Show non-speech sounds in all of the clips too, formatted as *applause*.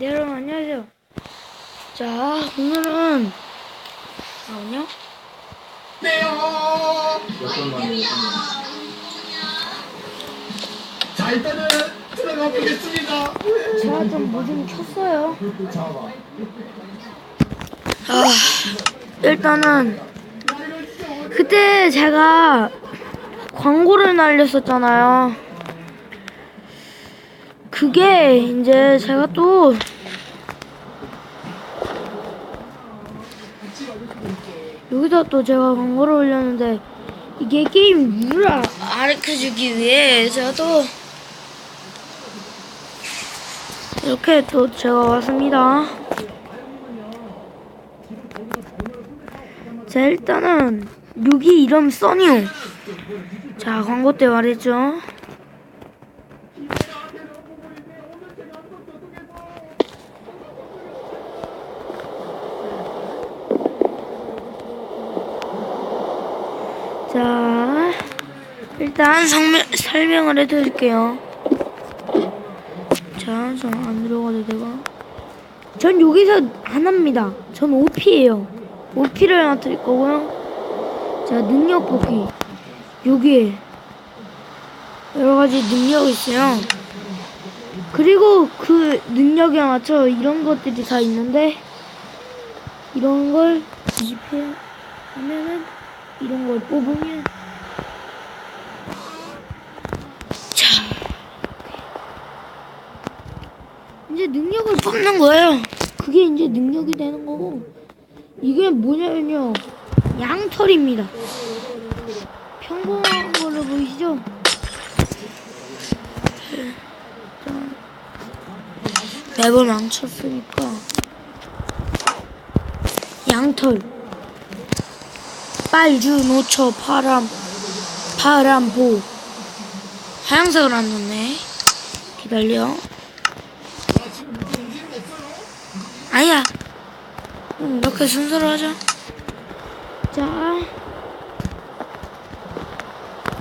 네, 여러분 안녕하세요. 자, 오늘은 잠깐만요. 자 일단은 들어가 보겠습니다. 제가 좀뭐좀 켰어요. 아, 일단은 그때 제가 광고를 날렸었잖아요. 그게 이제 제가 또 여기다 또 제가 광고를 올렸는데 이게 게임 룰을 가르쳐주기 위해 제가 또 이렇게 또 제가 왔습니다. 자 일단은 여기 이름 써니요. 자 광고 때 말했죠. 자 일단 성명, 설명을 해드릴게요. 자, 저안 들어가도 되고. 전 여기서 안 합니다. 전 OP예요. OP를 하나 드릴 거고요. 자, 능력 뽑기. 여기에 여러 가지 능력이 있어요. 그리고 그 능력에 맞춰 이런 것들이 다 있는데 이런 걸 뒤집하면은 이런 걸 뽑으면 자 이제 능력을 뽑는 거예요. 그게 이제 능력이 되는 거고 이게 뭐냐면요 양털입니다. 평범한 걸로 보이시죠? 맵을 망쳤으니까 양털 빨주 노초 파람 파람보 하얀색을 안 넣네 기다려 아니야. 응, 이렇게 순서로 하자. 자,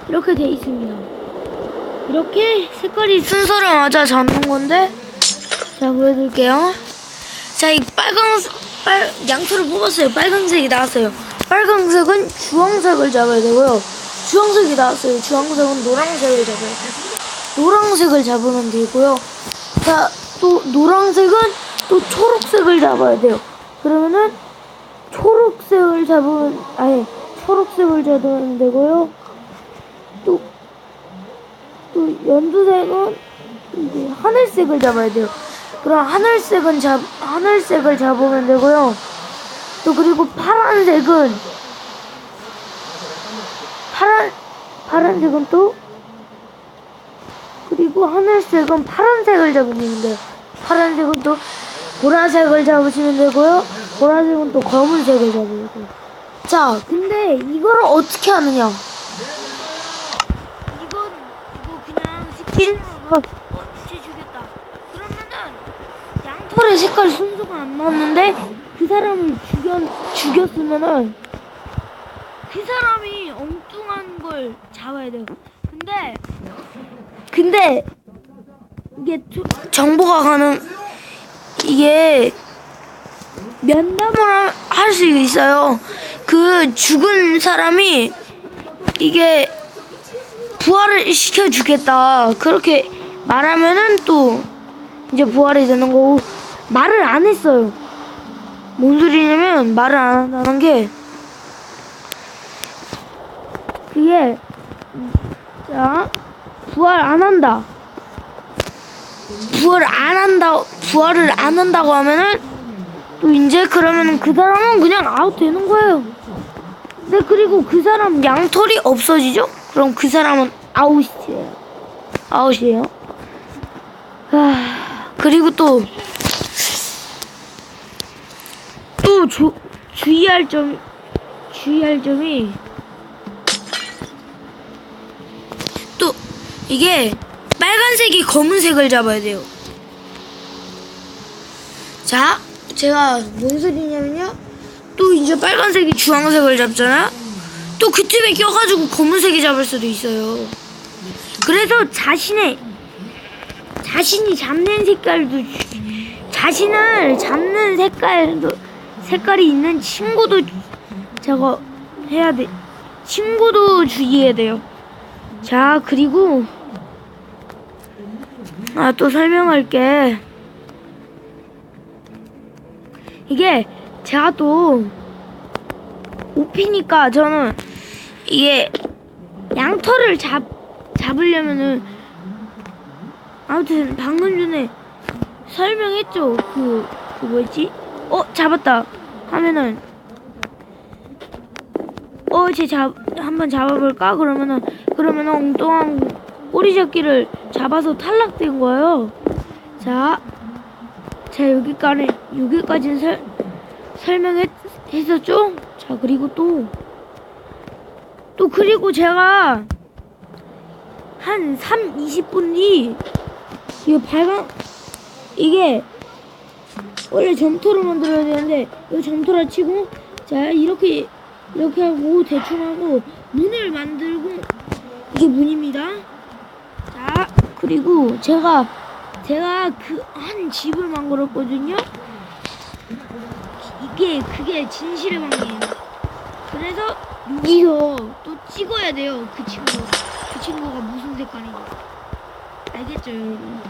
이렇게 돼 있습니다. 이렇게 색깔이 순서를 맞아 잡는 건데, 자 보여드릴게요. 자, 이 빨간 빨 양초를 뽑았어요. 빨간색이 나왔어요. 빨간색은 주황색을 잡아야 되고요. 주황색이 나왔어요. 주황색은 노란색을 잡아야 돼요. 노란색을 잡으면 되고요. 자, 또 노란색은 또 초록색을 잡아야 돼요. 그러면은 초록색을 잡으면 아니 초록색을 잡으면 되고요. 또 또 연두색은 이제 하늘색을 잡아야 돼요. 그럼 하늘색은 잡 하늘색을 잡으면 되고요. 또 그리고 파란색은 파란 파란색은 또 그리고 하늘색은 파란색을 잡으면 돼요. 파란색은 또 보라색을 잡으시면 되고요. 보라색은 또 검은색을 잡으면 돼요. 자, 근데 이거를 어떻게 하느냐? 이건 이거 그냥 스킬로 어떻게 주겠다. 그러면은 양털의 색깔 순서가 안 맞는데 그 사람을 죽여 죽였으면은 그 사람이 엉뚱한 걸 잡아야 돼요. 근데 근데 이게 투- 정보가 가는 이게 면담을 할 수 있어요. 그 죽은 사람이 이게 부활을 시켜 주겠다. 그렇게 말하면은 또 이제 부활이 되는 거고 말을 안 했어요. 뭔 소리냐면 말을 안 한다는 게 그게 자 부활 안 한다. 부활 안 한다, 부활을 안 한다고 하면은 또 이제 그러면 그 사람은 그냥 아웃 되는 거예요. 네 그리고 그 사람 양털이 없어지죠? 그럼 그 사람은 아웃이에요. 아웃이에요. 아, 그리고 또 또 주의할 점 주의할 점이 또 이게 빨간색이 검은색을 잡아야 돼요. 자, 제가 뭔 소리냐면요. 또 이제 빨간색이 주황색을 잡잖아. 또 그쯤에 껴가지고 검은색이 잡을 수도 있어요. 그래서 자신의 자신이 잡는 색깔도 주- 자신을 잡는 색깔도 색깔이 있는 친구도 저거 해야 돼. 친구도 주의해야 돼요. 자 그리고 아 또 설명할게. 이게 제가 또 오피니까 저는 이게 양털을 잡 잡으려면은 아무튼 방금 전에 설명했죠. 그, 그 뭐였지? 어 잡았다. 하면은 어쟤잡 한번 잡아 볼까? 그러면은 그러면은 엉뚱한 꼬리 잡기를 잡아서 탈락된 거예요 자, 자 여기까지 여기까지는 설 설명했었죠 자 그리고 또또 그리고 제가 한 3, 20분 뒤 이거 발광 이게 원래 점토를 만들어야 되는데 이 점토를 치고 자 이렇게 이렇게 하고 대충 하고 문을 만들고 이게 문입니다. 자 그리고 제가 제가 그 한 집을 만들었거든요. 이게 그게 진실의 방이에요. 그래서 여기서 또 찍어야 돼요. 그 친구 그 친구가 무슨 색깔인지 알겠죠 여러분?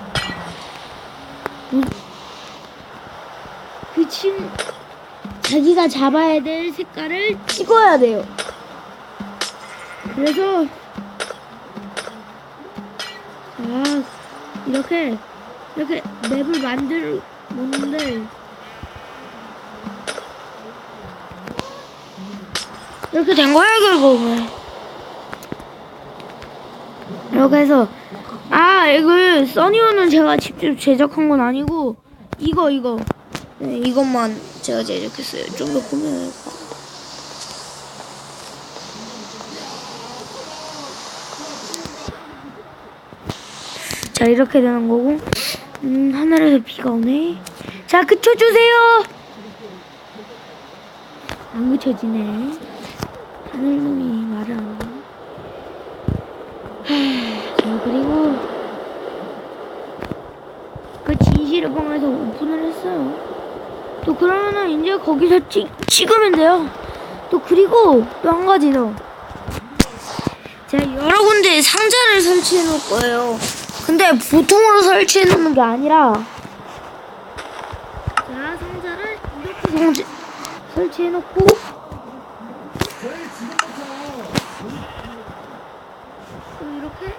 그 친, 자기가 잡아야 될 색깔을 찍어야 돼요. 그래서, 이렇게, 이렇게 맵을 만들, 는데 이렇게 된 거야, 결국은. 이렇게 해서, 아, 이걸, 써니오는 제가 직접 제작한 건 아니고, 이거, 이거. 네, 이것만 제가 제작했어요. 좀더 꾸며 자, 이렇게 되는 거고. 음, 하늘에서 비가 오네. 자, 그쳐주세요! 안 그쳐지네. 하늘놈이 말을 안 하네. 하, 자, 그리고. 그 진실의 방에서 오픈을 했어요. 또 그러면은 이제 거기서 찍, 찍으면 돼요. 또 그리고 또 한 가지 더. 제가 여러 군데 상자를 설치해 놓을 거예요. 근데 보통으로 설치해 놓는 게 아니라 자 상자를 이렇게 설치, 설치해 놓고 또 이렇게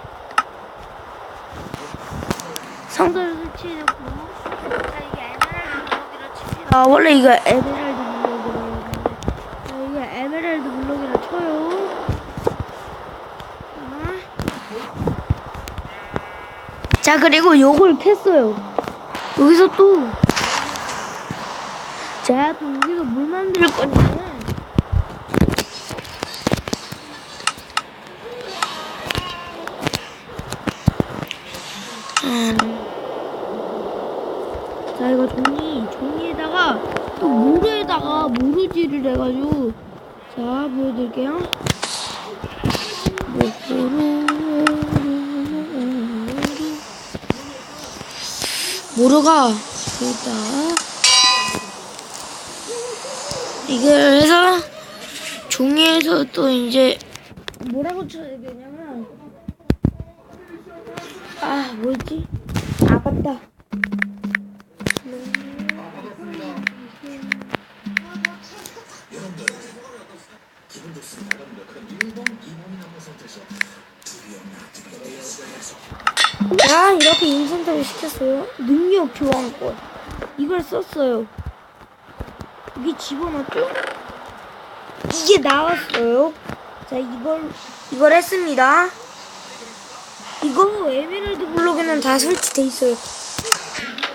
상자를 설치해 놓고 자 이게 에메랄드 블록이라 칩니다. 아 원래 이거 에메랄드 자 이거 에메랄드 블록이라 쳐요. 자 그리고 요걸 캤어요. 여기서 또 제가 또 여기서 물 만들 거냐면 음. 자 이거 종이 종이에다가 또 모루에다가 모루지를 해가지고 자 보여드릴게요. 모루가 여기다. 이걸 해서 종이에서 또 이제 뭐라고 쳐야 되냐면 아 뭐였지? 아 맞다. 자이 렇게 인센터를 시켰어요. 능력 교환권. 이걸 썼어요. 여기 집어넣죠? 이게 나왔어요. 자 이걸 이걸 했습니다. 이거 에메랄드 블록에는 다 설치돼 있어요.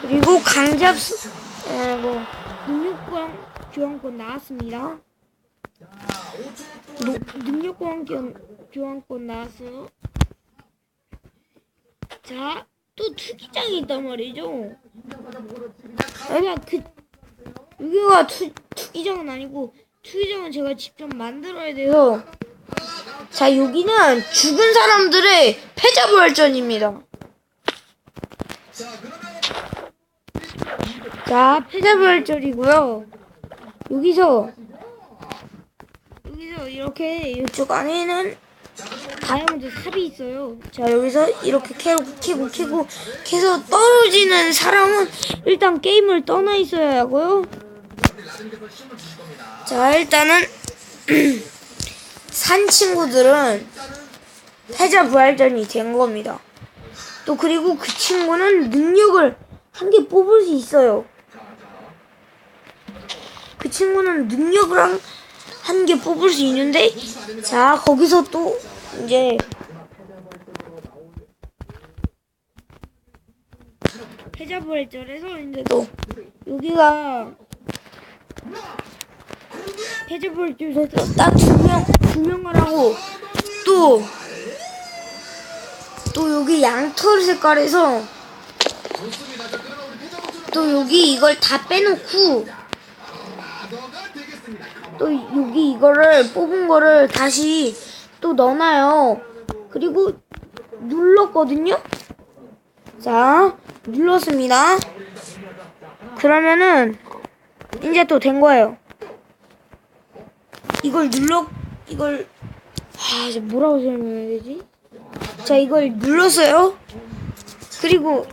그리고 강잡 수- 에, 뭐 능력 교환 교환권 나왔습니다. 노, 능력 교환 교- 교환권 나왔어요 자, 또 투기장이 있단 말이죠. 여기가 그 여기가 투, 투기장은 아니고 투기장은 제가 직접 만들어야 돼요. 자, 여기는 죽은 사람들의 패자부활전입니다. 자, 패자부활절이고요. 여기서 여기서 이렇게 이쪽 안에는 다이아몬드 삽이 있어요. 자, 여기서 이렇게 캐고 캐고 캐고 캐서 떨어지는 사람은 일단 게임을 떠나 있어야 하고요. 자, 일단은 *clears throat* 산 친구들은 패자 부활전이 된 겁니다. 또 그리고 그 친구는 능력을 한 개 뽑을 수 있어요. 그 친구는 능력을 한, 한개 뽑을 수 있는데, 자, 거기서 또, 이제, 패자부활전에서 이제 또, 여기가, 패자부활전에서 딱두 명, 두 명을 하고, 또, 또 여기 양털 색깔에서, 또 여기 이걸 다 빼놓고, 또 여기 이거를 뽑은 거를 다시 또 넣어놔요. 그리고 눌렀거든요. 자, 눌렀습니다. 그러면은 이제 또 된 거예요. 이걸 눌러 이걸 아, 이제 뭐라고 설명해야 되지? 자, 이걸 눌렀어요. 그리고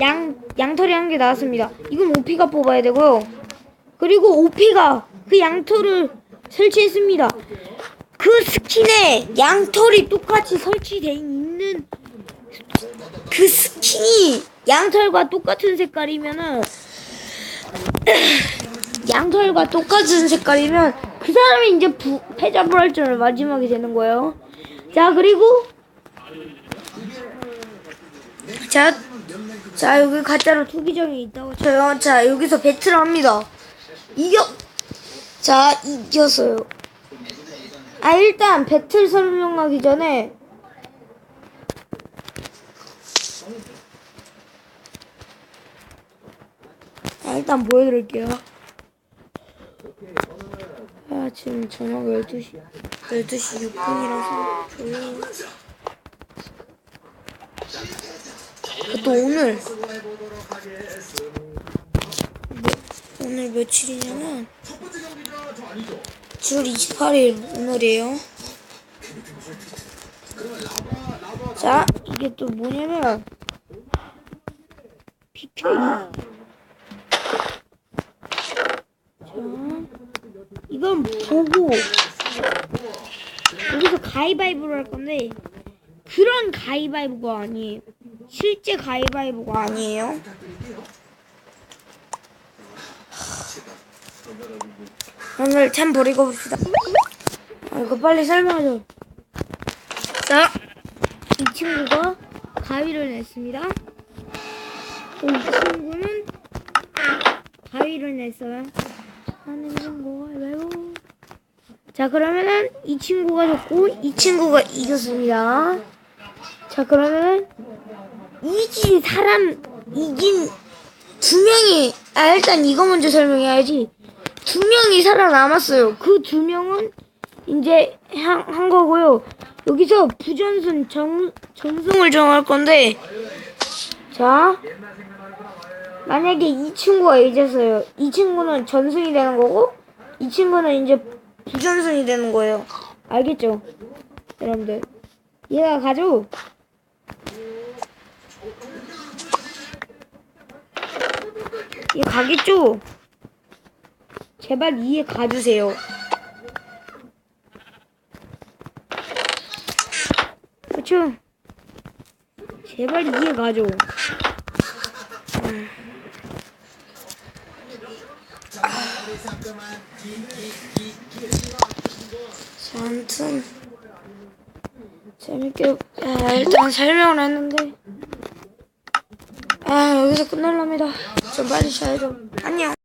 양 양털이 한 개 나왔습니다. 이건 오피가 뽑아야 되고요. 그리고 오피가 그 양털을 설치했습니다. 그 스킨에 양털이 똑같이 설치돼 있는 그 스킨이 양털과 똑같은 색깔이면은 *clears throat* 양털과 똑같은 색깔이면 그 사람이 이제 부, 패자 부활전을 마지막에 되는 거예요. 자 그리고 자, 자 여기 가짜로 투기장이 있다고 쳐요. 자 여기서 배틀을 합니다. 이겨 자 이겼어요. 아 일단 배틀 설명하기 전에 아, 일단 보여드릴게요. 아 지금 저녁 12시 12시 6분이라서 조용히 아, 또 오늘 뭐, 오늘 며칠이냐면 7월 28일 오늘이에요. 자, 이게 또 뭐냐면 비켜. 자, 이건 보고 여기서 가위바위보를 할 건데 그런 가위바위보가 아니에요. 실제 가위바위보가 아니에요. 오늘 참 버리고 봅시다. 아, 이거 빨리 설명하죠. 자, 이 친구가 가위를 냈습니다. 또 이 친구는 가위를 냈어요. 하는 친구가 왜요? 자, 그러면은 이 친구가 졌고 이 친구가 이겼습니다. 자, 그러면은 이긴 사람 이긴 두 명이 아 일단 이거 먼저 설명해야지. 두 명이 살아남았어요. 그 두 명은 이제 한, 한 거고요. 여기서 부전승 정, 정승을 정할 건데 자 만약에 이 친구가 이겼어요. 이 친구는 전승이 되는 거고 이 친구는 이제 부전승이 되는 거예요. 알겠죠? 여러분들 얘가 가죠? 얘 가겠죠? 제발 이해 가주세요. 그쵸? 제발 이해 가죠. 아무튼 재밌게 아, 일단 설명을 했는데 아 여기서 끝날랍니다. 좀 빨리 자야죠. 안녕.